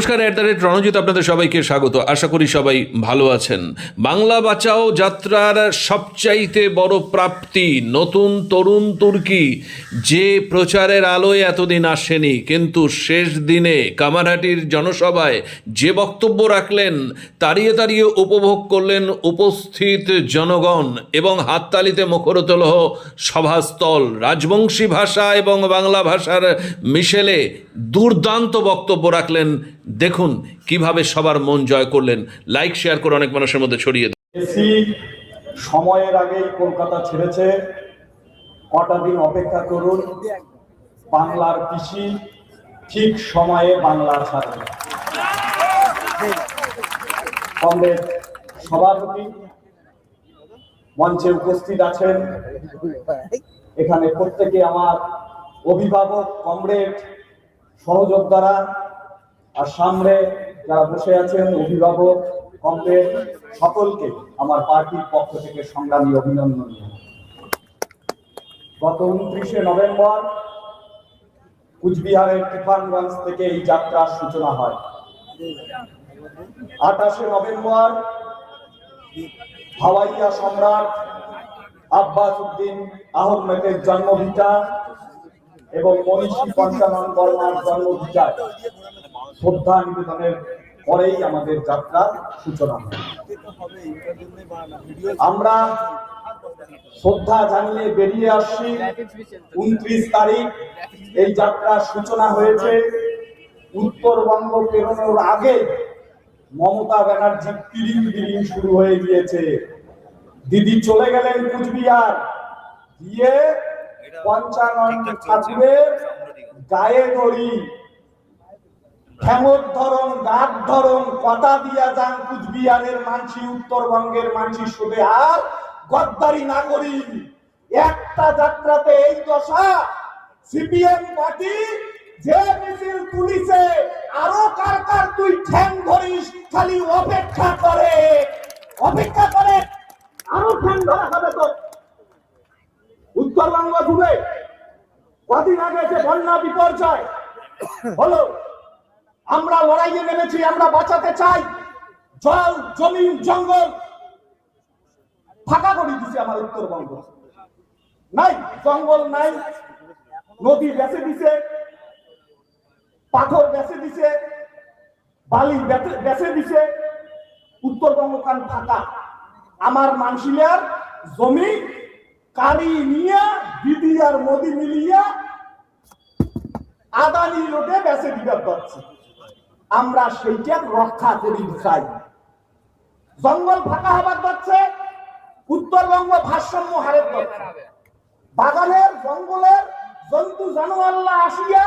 নমস্কার, at the rate Ranjit আপনাদের সবাইকে স্বাগত। আশা করি সবাই ভালো আছেন। বাংলা বাঁচাও যাত্রার সবচাইতে বড় প্রাপ্তি নতুন তরুণ তুর্কি। যে প্রচারের আলোয় এতদিন আসেনি, কিন্তু শেষ দিনে কামারহাটির জনসভায় যে বক্তব্য রাখলেন, তাড়িয়ে তাড়িয়ে উপভোগ করলেন উপস্থিত জনগণ এবং হাততালিতে মুখরতল সভাস্থল। রাজবংশী ভাষা এবং বাংলা ভাষার মিশেলে দুর্দান্ত বক্তব্য রাখলেন দেখুন কীভাবে সবার মন জয় করলেন। লাইক শেয়ার করে অনেক মানুষের মধ্যে ছড়িয়ে। এসি সময়ের আগেই কলকাতা ছেড়েছে। কটা দিন অপেক্ষা করুন। বাংলার কৃষি ঠিক সময়ে বাংলার ছাড়বে কংগ্রেস সভাপতি মঞ্চে উপস্থিত আছেন। এখানে প্রত্যেকে আমার অভিভাবক, কমরেড, সহযোদ্ধারা আর সামনে যারা বসে আছেন, অভিভাবক, কমরেড, সকলকে আমার পার্টির পক্ষ থেকে সংগ্রামী অভিনন্দন। গত উনত্রিশে নভেম্বর কুচবিহারের তুফানগঞ্জ থেকে এই যাত্রার সূচনা হয়। আঠাশে নভেম্বর হাওয়াইয়া সম্রাট আব্বাস উদ্দিন আহমেদের জন্মভিটা এবং মনীষী পঞ্চানন বর্মার জন্মভিটায় শ্রদ্ধা নিবেদনের পরেই আমাদের যাত্রার সূচনা আমরা শ্রদ্ধা জানিয়ে বেরিয়ে আসছি। উনত্রিশ তারিখ এই যাত্রার সূচনা হয়েছে। উত্তরবঙ্গ পেরোনোর আগে মমতা ব্যানার্জি তিরিং বিরিং শুরু হয়ে গিয়েছে। দিদি চলে গেলেন কুচবিহার। গিয়ে পঞ্চানন গায়ে দড়ি। হেমত ধরন গাত ধরন, কথা দিয়া যান, কুচবিহারের মানসি, উত্তরবঙ্গের মানসি শুধু আর গদ্দারি না করি। একটা যাত্রাতে এই দশা, সিপিএম পার্টি যে মিছিল তুলিছে, আরও কার কার তুই ঠ্যাং ধরিস, খালি অপেক্ষা করে। অপেক্ষা করে, আরও ঠ্যাং ধরা হবে তো। উত্তরবঙ্গ জুড়ে কদিন আগে যে বন্যা বিপর্যয়, হলো আমরা লড়াইয়ে নেমেছি, আমরা বাঁচাতে চাই। জল, জমিন, জঙ্গল। ফাঁকা করে দিছে আমার উত্তরবঙ্গ। নাই, জঙ্গল নাই, নদী বেঁচে দিছে, পাথর বেঁচে দিছে, বালি বেঁচে- দিছে, উত্তরবঙ্গ কান ফাঁকা। আমার মানসিলার জমি, কারি নিয়ে, দিদি আর মোদি মিলিয়া, আদানি রোডে বেঁচে দিবার পাচ্ছি আমরা সেইটা রক্ষা করি চাই। জঙ্গল ফাঁকা হবার যাচ্ছে উত্তরবঙ্গ ভারসাম্য হারের বাগানের, জঙ্গলের জন্তু জানোয়াল্লা আসিয়া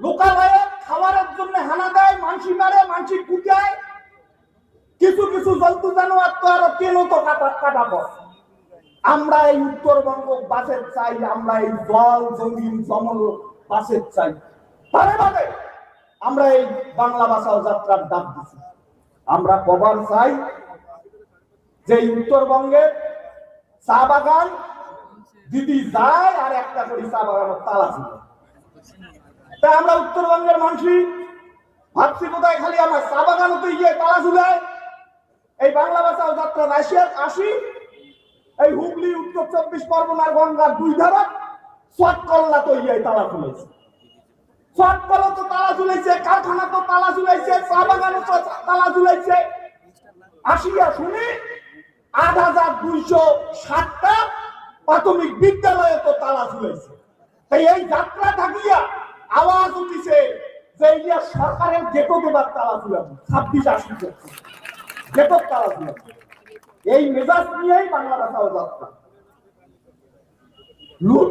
লোকালয়ে খাবারের জন্য হানা দেয়, মানসি মারে, মানসি কুটায়। কিছু কিছু জন্তু, জানোয়ার তো আরও কেন তো কাটা কাটা পড়ে আমরা এই উত্তরবঙ্গ বাসের চাই, আমরা এই জল, জমিন জমল বাসের চাই। তারে বাদে আমরা এই বাংলা ভাষাও যাত্রার ডাক দিছি। আমরা কবার চাই যে উত্তরবঙ্গের চা বাগান, দিদি যায় আর একটা করে চা বাগানের তালা ছিল তাই আমরা উত্তরবঙ্গের মানুষই ভাবছি কোথায় খালি আমার চা বাগান হতে গিয়ে তালা ঝুলায় এই বাংলা ভাষাও যাত্রা রাশিয়ার আসি। এই হুগলি, উত্তর চব্বিশ পরগনার গঙ্গার দুই ধারা চটকল্লা তো ইয়ে তালা খুলেছে। চটকলা তো তালা ঝুলাইছে কারখানা তো তালা ঝুলাইছে চা বাগানও তালা ঝুলাইছে। আসিয়া শুনি, আট হাজার দুইশো ষাটটা প্রাথমিক বিদ্যালয়ে তো তালা ঝুলাইছে। তাই এই যাত্রা থাকিয়া আওয়াজ উঠিছে যে ইয়া সরকারের গেটো দেবার তালা ঝুলাবো। ছাব্বিশ আশি গেটোর তালা ঝুলাবো। এই মেজাজ নিয়েই বাংলা ভাষা যাত্রা। লুট,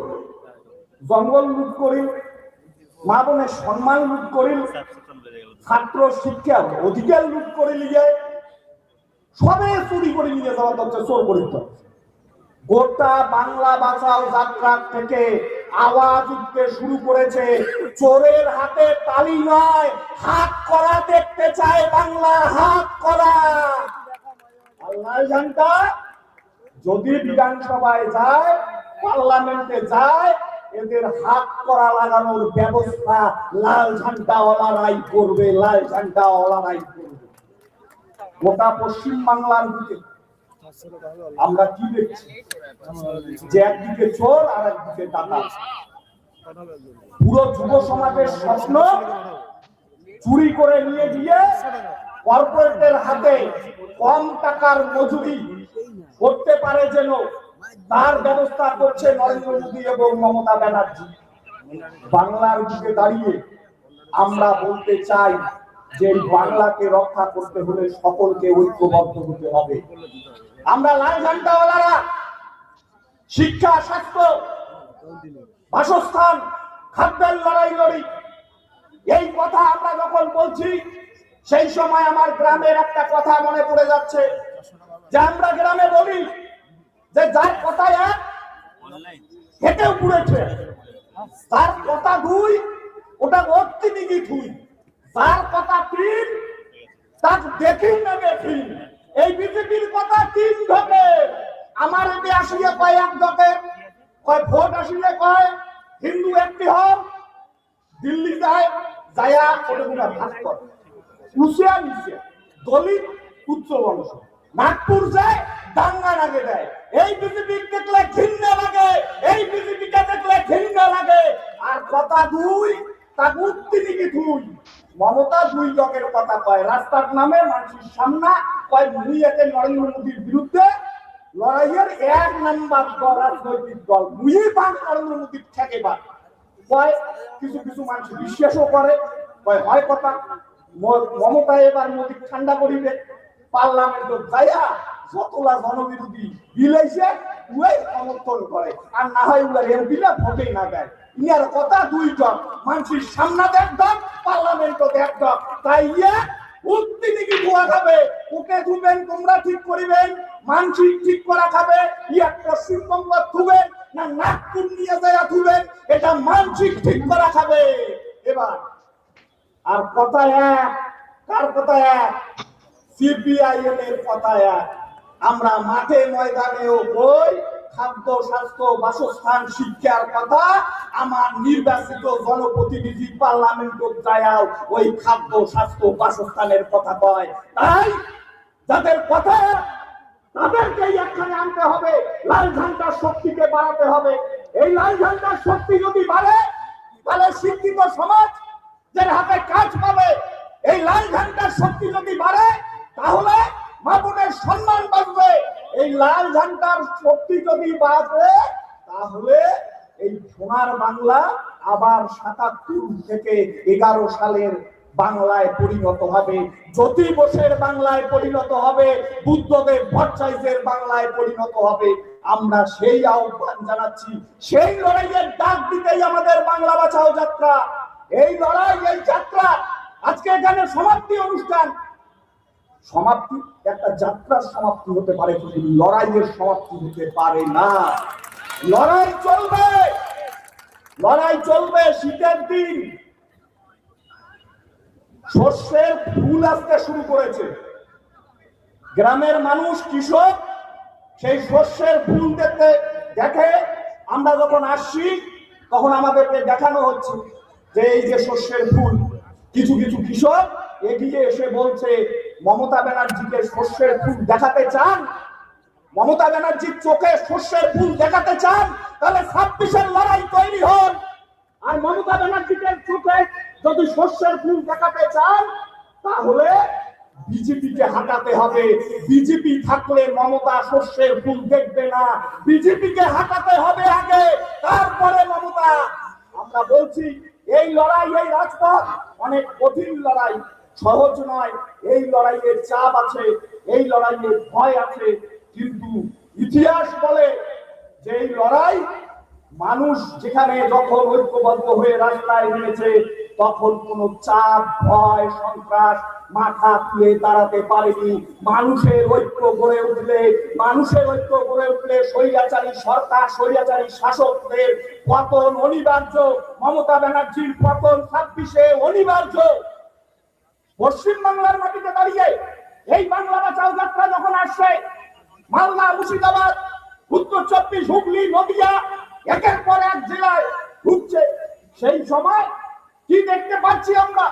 জঙ্গল লুট করি সম্মান লুট করি ছাত্র অধিকার লুট করে নিয়ে সবে চুরি করে নিয়ে যাওয়া হচ্ছে চোর গোটা বাংলা বাঁচাও যাত্রা থেকে আওয়াজ উঠতে শুরু করেছে। চোরের হাতে তালি নয়, হাত করা দেখতে চায় বাংলা, হাত করা। আল্লাহ জানতা যদি বিধানসভায় যায়, পার্লামেন্টে যায় এদের হাত করা লাগানোর ব্যবস্থা লাল ঝান্ডাওয়ালারাই করবে, লাল ঝান্ডাওয়ালারাই করবে। গোটা পশ্চিম বাংলার দিকে আমরা কি দেখছি? যে একদিকে চোর আর একদিকে ডাকাত। পুরো যুব সমাজের স্বপ্ন চুরি করে নিয়ে গিয়ে কর্পোরেটের হাতে কম টাকার মজুরি করতে পারে যেন তার ব্যবস্থা করছে নরেন্দ্র মোদী এবং মমতা ব্যানার্জি। বাংলার দিকে দাঁড়িয়ে আমরা বলতে চাই যে বাংলাকে রক্ষা করতে হলে সকলকে ঐক্যবদ্ধ হতে হবে। আমরা লাল ঝান্ডাওয়ালারা শিক্ষা, স্বাস্থ্য, বাসস্থান, খাদ্যের লড়াই লড়ি। এই কথা আমরা যখন বলছি, সেই সময় আমার গ্রামের একটা কথা মনে পড়ে যাচ্ছে যে আমরা গ্রামে বলি যে যার কথা এক হেঁটেও পুড়েছে তার কথা দুই ওটা অর্থনীতি দুই। তার কথা তিন তার দেখি না দেখি এই বিজেপির কথা তিন ঢোকে। আমার এতে আসিয়ে কয় এক ঢোকে। কয় ভোট আসিলে কয় হিন্দু একটি হন দিল্লি যায় যায়া ওটা ভাগ করে। রুশিয়া নিচে দলিত উচ্চ বংশ। নাগপুর যায়, দাঙ্গা লাগে দেয়। এই বিজেপি দেখলে ঘৃণা লাগে, এই বিজেপিকে দেখলে ঘৃণা লাগে। আর কথা দুই, তা দিকে দুই। মমতা দুই লোকের কথা কয়, রাস্তার নামে মানুষের সামনা কয় মুই এতে নরেন্দ্র মোদীর বিরুদ্ধে লড়াইয়ের এক নাম্বার দল, রাজনৈতিক দল, মুই বাং নরেন্দ্র মোদীর থেকে বা কয়, কিছু কিছু মানুষ বিশ্বাসও করে, কয়, হয় কথা মমতা এবার মোদী ঠান্ডা করিবে। পার্লামেন্ট যাইয়া যতলা জনবিরোধী বিলাইছে উই সমর্থন করে। আর না হয় উলা এমপি না ভোটেই না দেয়। ইয়ার কথা দুই জন মানুষের সামনে দেখ দক পার্লামেন্ট দেখ দক তাই ধোয়া খাবে। ওকে ধুবেন, তোমরা ঠিক করিবেন মানসিক ঠিক করা খাবে ইয়া পশ্চিমবঙ্গ ধুবেন, না নাগপুর নিয়ে যায় ধুবেন, এটা মানসিক ঠিক করা খাবে। এবার, আর কথা এক, কার কথা এক? সিপিআইএম এর কথা আমরা মাঠে ময়দানেও বই খাদ্য স্বাস্থ্য বাসস্থান শিক্ষার কথা আমার নির্বাচিত জনপ্রতিনিধি পার্লামেন্ট যায়াও ওই খাদ্য স্বাস্থ্য বাসস্থানের কথা কয়। তাই যাদের কথা এক, তাদেরকে এখানে আনতে হবে। লাল ঝান্ডার শক্তিকে বাড়াতে হবে। এই লাল ঝান্ডার শক্তি যদি বাড়ে তাহলে শিক্ষিত সমাজ যার হাতে কাজ পাবে এই লাল ঝান্ডার শক্তি যদি বাড়ে তাহলে মা বোনের সম্মান বাড়বে। এই লাল ঝান্ডার শক্তি যদি বাড়বে, তাহলে এই সোনার বাংলা আবার সাতাত্তর থেকে এগারো সালের বাংলায় পরিণত হবে। জ্যোতি বোসের বাংলায় পরিণত হবে। বুদ্ধদেব ভট্টাচার্যের বাংলায় পরিণত হবে। আমরা সেই আহ্বান জানাচ্ছি। সেই লড়াইয়ের ডাক দিতেই আমাদের বাংলা বাঁচাও যাত্রা। এই লড়াই, এই যাত্রা আজকে এখানে সমাপ্তি অনুষ্ঠান। সমাপ্তি, একটা যাত্রার সমাপ্তি হতে পারে লড়াইয়ের সমাপ্তি হতে পারে না। লড়াই চলবে! লড়াই চলবে শীতের দিন। শস্যের ফুল আসতে শুরু করেছে। গ্রামের মানুষ, কৃষক, সেই শস্যের ফুল দেখতে দেখে আমরা যখন আসছি, তখন আমাদেরকে দেখানো হচ্ছে যে এই যে শস্যের ফুল, কিছু কিছু কৃষক এগিয়ে এসে বলছে মমতা ব্যানার্জিকে শস্যের ফুল দেখাতে চান? মমতা ব্যানার্জির চোখে শস্যের ফুল দেখাতে চান? তাহলে ছাব্বিশের লড়াই তৈরি হন। আর মমতা ব্যানার্জিকে চোখে যদি শস্যের ফুল দেখাতে চান, তাহলে বিজেপিকে হাঁটাতে হবে। বিজেপি থাকলে মমতা শস্যের ফুল দেখবে না। বিজেপিকে হাঁটাতে হবে আগে, তারপরে মমতা। আমরা বলছি, এই লড়াই, এই রাজপথ অনেক কঠিন লড়াই। সহজ নয়। এই লড়াইয়ের চাপ আছে, এই লড়াইয়ের ভয় আছে। কিন্তু ইতিহাস বলে যে এই লড়াই মানুষ যেখানে যখন ঐক্যবদ্ধ হয়ে রাস্তায় নেমেছে, তখন কোনো চাপ, ভয়, সন্ত্রাস মাথা তুলে দাঁড়াতে পারেনি। মানুষের ঐক্য গড়ে উঠলে, মানুষের ঐক্য গড়ে উঠলে স্বৈরাচারী সরকার, স্বৈরাচারী শাসকদের পতন অনিবার্য। মমতা ব্যানার্জির পতন ছাব্বিশে অনিবার্য। পশ্চিম বাংলার মাটিতে দাঁড়িয়ে এই বাংলা বাঁচাও যাত্রা যখন আসছে, মালদা, মুর্শিদাবাদ, উত্তর চব্বিশ, হুগলি, নদিয়া, একের পর এক জেলায় ঢুকছে। সেই সময় কি দেখতে পাচ্ছি আমরা?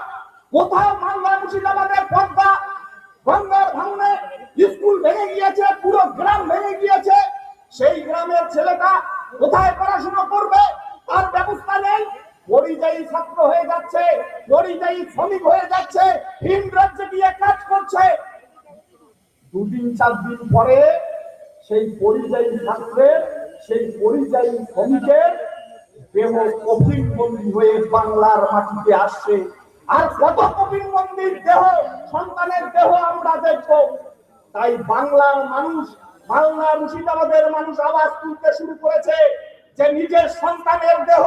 কোথাও বাংলা মুর্শিদাবাদের পদ্মা গঙ্গার ভাঙনে স্কুল ভেঙে গিয়েছে, পুরো গ্রাম ভেঙে গিয়েছে। সেই গ্রামের ছেলেটা কোথায় পড়াশোনা করবে? তার ব্যবস্থা নেই। পরিযায়ী ছাত্র হয়ে যাচ্ছে। পরিযায়ী শ্রমিক হয়ে যাচ্ছে, ভিন রাজ্যে গিয়ে কাজ করছে। দুদিন চার দিন পরে সেই পরিযায়ী ছাত্রের, সেই পরিযায়ী শ্রমিকের দেহ কফিন বন্দী হয়ে বাংলার মাটিতে আসছে। আর কত কফিন বন্দির দেহ, সন্তানের দেহ আমরা দেখব। তাই বাংলার মানুষ বাংলা মুর্শিদাবাদের মানুষ আওয়াজ তুলতে শুরু করেছে যে নিজের সন্তানের দেহ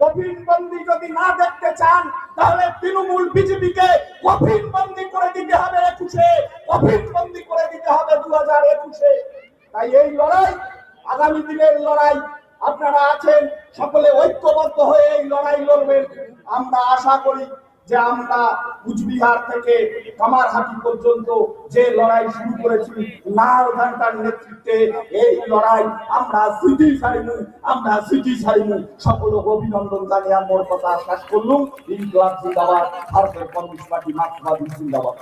কফিন বন্দি যদি না দেখতে চান, তাহলে তৃণমূল বিজেপিকে কঠিন বন্দি করে দিতে হবে একুশে। কঠিন বন্দি করে দিতে হবে দু হাজার একুশে। তাই এই লড়াই, আগামী দিনের লড়াই, আপনারা আছেন, সকলে ঐক্যবদ্ধ হয়ে এই লড়াই লড়বেন। আমরা আশা করি যে আমরা কুচবিহার থেকে কামারহাটি পর্যন্ত যে লড়াই শুরু করেছি, লাল ঘণ্টার নেতৃত্বে এই লড়াই আমরা স্মৃতি সারিনি আমরা স্মৃতি সারিনি সকলকে অভিনন্দন জানিয়ে আমার কথা শেষ করলুম। ইনকলাব জিন্দাবাদ, ভারতের কমিউনিস্ট পার্টি মার্ক্সবাদী জিন্দাবাদ।